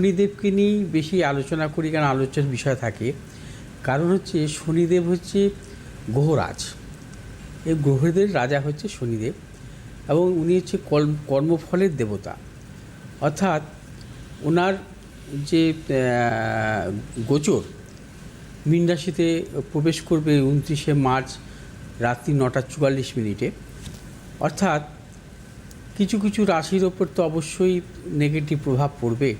শনিদেবকে নিয়েই বেশি আলোচনা করি, কারণ আলোচনার বিষয় থাকে। কারণ হচ্ছে শনিদেব হচ্ছে গ্রহরাজ। এই গ্রহদের রাজা হচ্ছে শনিদেব এবং উনি হচ্ছে কর্ম কর্মফলের দেবতা। অর্থাৎ ওনার যে গোচর, মীন রাশিতে প্রবেশ করবে উনত্রিশে মার্চ রাত্রি নটা চুয়াল্লিশ মিনিটে। অর্থাৎ কিছু কিছু রাশির ওপর তো অবশ্যই নেগেটিভ প্রভাব পড়বে।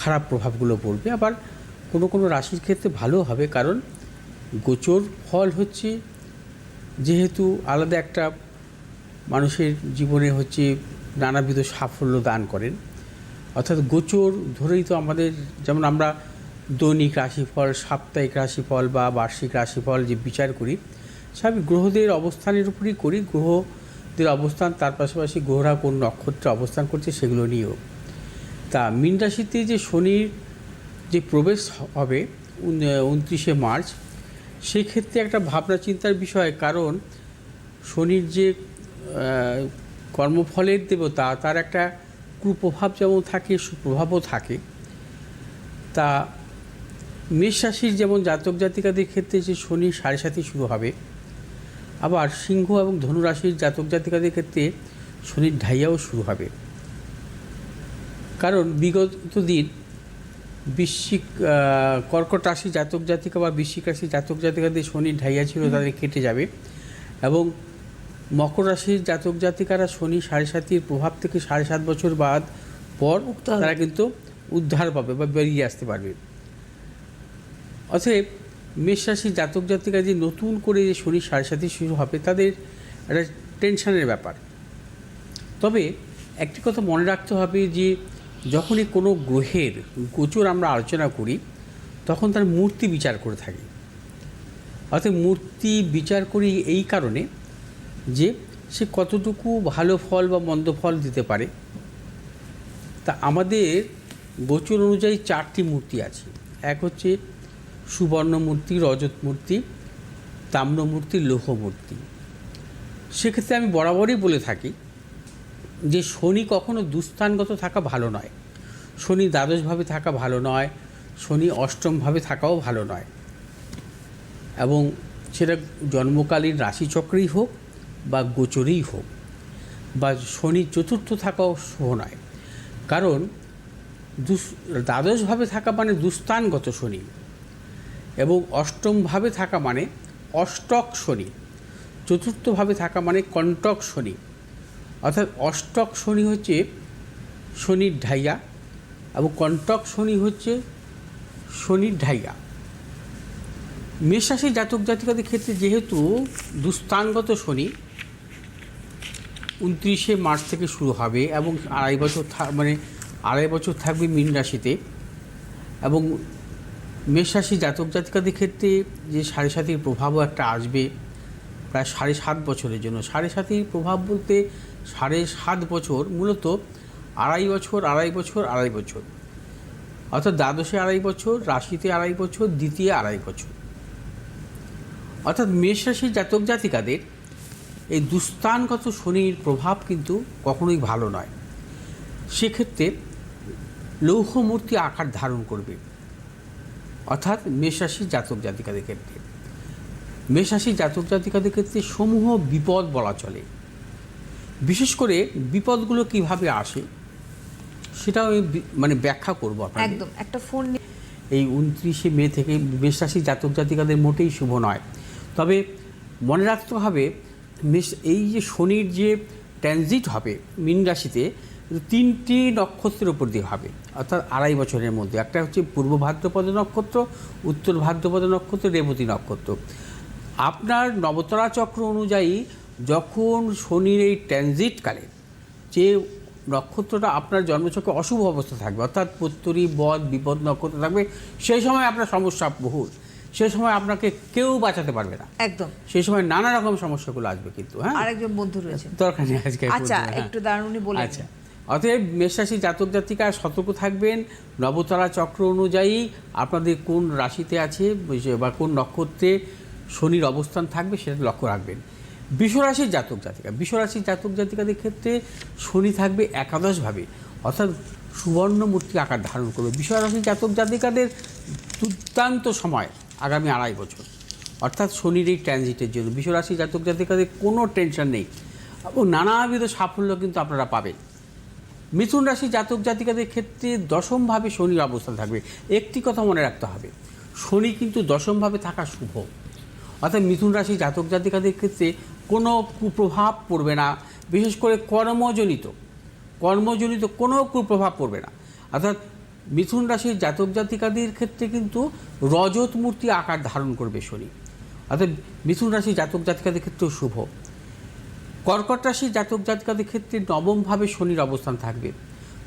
খারাপ প্রভাবগুলো পড়বে। আবার কোনো কোনো রাশির ক্ষেত্রে ভালো হবে কারণ গোচর ফল হচ্ছে যেহেতু আলাদা একটা মানুষের জীবনে হচ্ছে নানাবিধ সাফল্য দান করেন। অর্থাৎ গোচর ধরেই তো আমাদের যেমন আমরা দৈনিক রাশিফল, সাপ্তাহিক রাশিফল বা বার্ষিক রাশিফল যে বিচার করি, স্বাভাবিক গ্রহদের অবস্থানের উপরই করি। গ্রহদের অবস্থান, তার পাশাপাশি গ্রহরা কোন নক্ষত্রে অবস্থান করছে সেগুলো নিয়েও। তা মীন রাশিতে যে শনির যে প্রবেশ হবে উনত্রিশে মার্চ সেই ক্ষেত্রে একটা ভাবনা চিন্তার বিষয়। কারণ শনির যে কর্মফলের দেবতা, তার একটা কুপ্রভাব যেমন থাকে, সুপ্রভাবও থাকে। তা মেষ রাশির যেমন জাতক জাতিকাদের ক্ষেত্রে যে শনি সাড়ে সাথে শুরু হবে, আবার সিংহ এবং ধনুরাশির জাতক জাতিকাদের ক্ষেত্রে শনির ঢাইয়াও শুরু হবে। কারণ বিগত দিন বৃশ্চিক আহ, কর্কট রাশি জাতক জাতিকা বা বৃশ্চিক রাশি জাতক জাতিকাদের শনির ঢাইয়া ছিল তাদের কেটে যাবে। এবং মকর রাশির জাতক জাতিকারা শনি সাড়ে সাতির প্রভাব থেকে সাড়ে সাত বছর বাদ পর তারা কিন্তু উদ্ধার পাবে বা বেরিয়ে আসতে পারবে। অতএব মেষ রাশির জাতক জাতিকা যে নতুন করে যে শনি সাড়ে সাতি শুরু হবে তাদের একটা টেনশনের ব্যাপার। তবে একটি কথা মনে রাখতে হবে যে যখনই কোনো গ্রহের গোচর আমরা আলোচনা করি, তখন তার মূর্তি বিচার করে থাকি। অর্থাৎ মূর্তি বিচার করি এই কারণে যে সে কতটুকু ভালো ফল বা মন্দ ফল দিতে পারে। তা আমাদের গোচর অনুযায়ী চারটি মূর্তি আছে। এক হচ্ছে সুবর্ণ মূর্তি, রজত মূর্তি তাম্র মূর্তি লৌহ মূর্তি। সেক্ষেত্রে আমি বরাবরই বলে থাকি যে শনি কখনো দুস্থানগত থাকা ভালো নয়। শনি দ্বাদশভাবে থাকা ভালো নয়, শনি অষ্টমভাবে থাকাও ভালো নয়। এবং সেটা জন্মকালীন রাশিচক্রেই হোক বা গোচরেই হোক, বা শনি চতুর্থ থাকাও শুভ নয়। কারণ দ্বাদশভাবে থাকা মানে দুস্থানগত শনি এবং অষ্টমভাবে থাকা মানে অষ্টক শনি। চতুর্থভাবে থাকা মানে কণ্টক শনি। অর্থাৎ অষ্টক শনি হচ্ছে শনির ঢাইয়া এবং কণ্টক শনি হচ্ছে শনির ঢাইয়া। মেষরাশি জাতক জাতিকাদের ক্ষেত্রে যেহেতু দুস্থানগত শনি উনত্রিশে মার্চ থেকে শুরু হবে এবং আড়াই বছর মানে আড়াই বছর থাকবে মীন রাশিতে এবং মেষ রাশি জাতক জাতিকাদের ক্ষেত্রে যে সাড়ে সাতির প্রভাবও একটা আসবে প্রায় সাড়ে সাত বছরের জন্য। সাড়ে সাতির প্রভাব বলতে সাড়ে সাত বছর, মূলত আড়াই বছর আড়াই বছর আড়াই বছর। অর্থাৎ দ্বাদশে আড়াই বছর, রাশিতে আড়াই বছর, দ্বিতীয় আড়াই বছর। অর্থাৎ মেষ রাশির জাতক জাতিকাদের এই দুস্থানগত শনির প্রভাব কিন্তু কখনোই ভালো নয়। সেক্ষেত্রে লৌহ মূর্তি আকার ধারণ করবে, অর্থাৎ মেষরাশি জাতক জাতিকাদের ক্ষেত্রে। মেষরাশি জাতক জাতিকাদের ক্ষেত্রে সমূহ বিপদ বলা চলে। বিশেষ করে বিপদগুলো কীভাবে আসে সেটাও আমি মানে ব্যাখ্যা করব একদম একটা ফোন এই উনত্রিশে মে থেকে মেষরাশি জাতক জাতিকাদের মোটেই শুভ নয়। তবে মনে রাখতে হবে মেষ এই যে শনির যে ট্রানজিট হবে মীন রাশিতে তিনটি নক্ষত্রের উপর দিয়ে হবে অর্থাৎ আড়াই বছরের মধ্যে। একটা হচ্ছে পূর্ব ভাদ্রপদ নক্ষত্র উত্তর ভাদ্রপদ নক্ষত্র রেবতী নক্ষত্র। আপনার নবতরা চক্র অনুযায়ী যখন শনির এই ট্রানজিটকালে যে নক্ষত্রটা আপনার জন্মচক্রে অশুভ অবস্থা থাকবে অর্থাৎ পুত্তরি বদ বিপদ নক্ষত্র থাকবে সেই সময় আপনার সমস্যা বহুল। সেই সময় আপনাকে কেউ বাঁচাতে পারবে না। একদম। সেই সময় নানা রকম সমস্যাগুলো আসবে কিন্তু হ্যাঁ? আরেকজন বন্ধু রয়েছে দরকার নেই আজকে আচ্ছা হ্যাঁ। একটু দাঁড়ান উনি বলে আচ্ছা। অতএব মেষরাশি জাতক জাতিকা সতর্ক থাকবেন। নবতারা চক্র অনুযায়ী আপনাদের কোন রাশিতে আছে বা কোন নক্ষত্রে শনির অবস্থান থাকবে সেটা লক্ষ্য রাখবেন। বিশ্বরাশির জাতক জাতিকা। বিশ্বরাশির জাতক জাতিকাদের ক্ষেত্রে শনি থাকবে একাদশভাবে। অর্থাৎ সুবর্ণমূর্তি আকার ধারণ করবে। বিষয়রাশি জাতক জাতিকাদের দুর্দান্ত সময় আগামী আড়াই বছর। অর্থাৎ শনির এই ট্রানজিটের জন্য বিষয়রাশি জাতক জাতিকাদের কোনো টেনশন নেই। এবং নানাবিধ সাফল্য কিন্তু আপনারা পাবেন। মিথুন রাশি জাতক জাতিকাদের ক্ষেত্রে দশমভাবে শনির অবস্থান থাকবে। একটি কথা মনে রাখতে হবে। শনি কিন্তু দশমভাবে থাকা শুভ। অর্থাৎ মিথুন রাশি জাতক জাতিকাদের ক্ষেত্রে কোনো কুপ্রভাব পড়বে না। বিশেষ করে কর্মজনিত কর্মজনিত কোনো কুপ্রভাব পড়বে না। অর্থাৎ মিথুন রাশির জাতক জাতিকাদের ক্ষেত্রে কিন্তু রজত মূর্তি আকার ধারণ করবে শনি। অর্থাৎ মিথুন রাশি জাতক জাতিকাদের ক্ষেত্রেও শুভ। কর্কট রাশি জাতক জাতিকাদের ক্ষেত্রে নবমভাবে শনির অবস্থান থাকবে।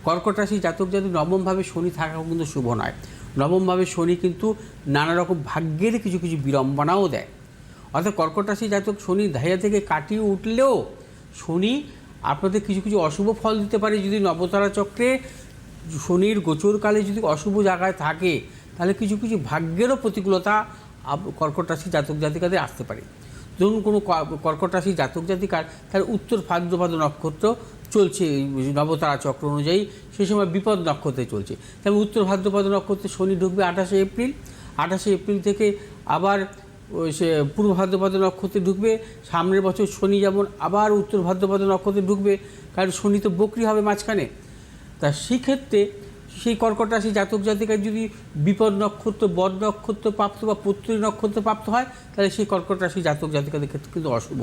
কর্কট রাশি জাতক জাতিক নবমভাবে শনি থাকাও কিন্তু শুভ নয়। নবমভাবে শনি কিন্তু নানা রকম ভাগ্যের কিছু কিছু বিড়ম্বনাও দেয়। অর্থাৎ কর্কট রাশি জাতক শনি ধাইয়া থেকে কাটিয়ে উঠলেও শনি আপনাদের কিছু কিছু অশুভ ফল দিতে পারে যদি নবতারা চক্রে। শনির গোচরকালে যদি অশুভ জায়গায় থাকে, তাহলে কিছু কিছু ভাগ্যেরও প্রতিকূলতা কর্কট রাশি জাতক জাতিকাদের আসতে পারে। ধরুন কোনো কর্কট রাশি জাতক জাতিকার তার উত্তর ভাদ্রপদ নক্ষত্র চলছে নবতারা চক্র অনুযায়ী সেই সময় বিপদ নক্ষত্রে চলছে। তবে উত্তর ভাদ্রপদ নক্ষত্রে শনি ঢুকবে আঠাশে এপ্রিল। আঠাশে এপ্রিল থেকে আবার সে পূর্ব ভাদ্রপদ নক্ষত্রে ঢুকবে, সামনের বছর শনি যেমন, আবার উত্তর ভাদ্রপদ নক্ষত্রে ঢুকবে, কারণ শনি তো বকরি হবে মাঝখানে। তা সেক্ষেত্রে সেই কর্কট রাশি জাতক জাতিকার যদি বিপদ নক্ষত্র বদ নক্ষত্র প্রাপ্ত বা পুত্রী নক্ষত্র প্রাপ্ত হয়, তাহলে সেই কর্কট রাশি জাতক জাতিকাদের ক্ষেত্রে কিন্তু অশুভ।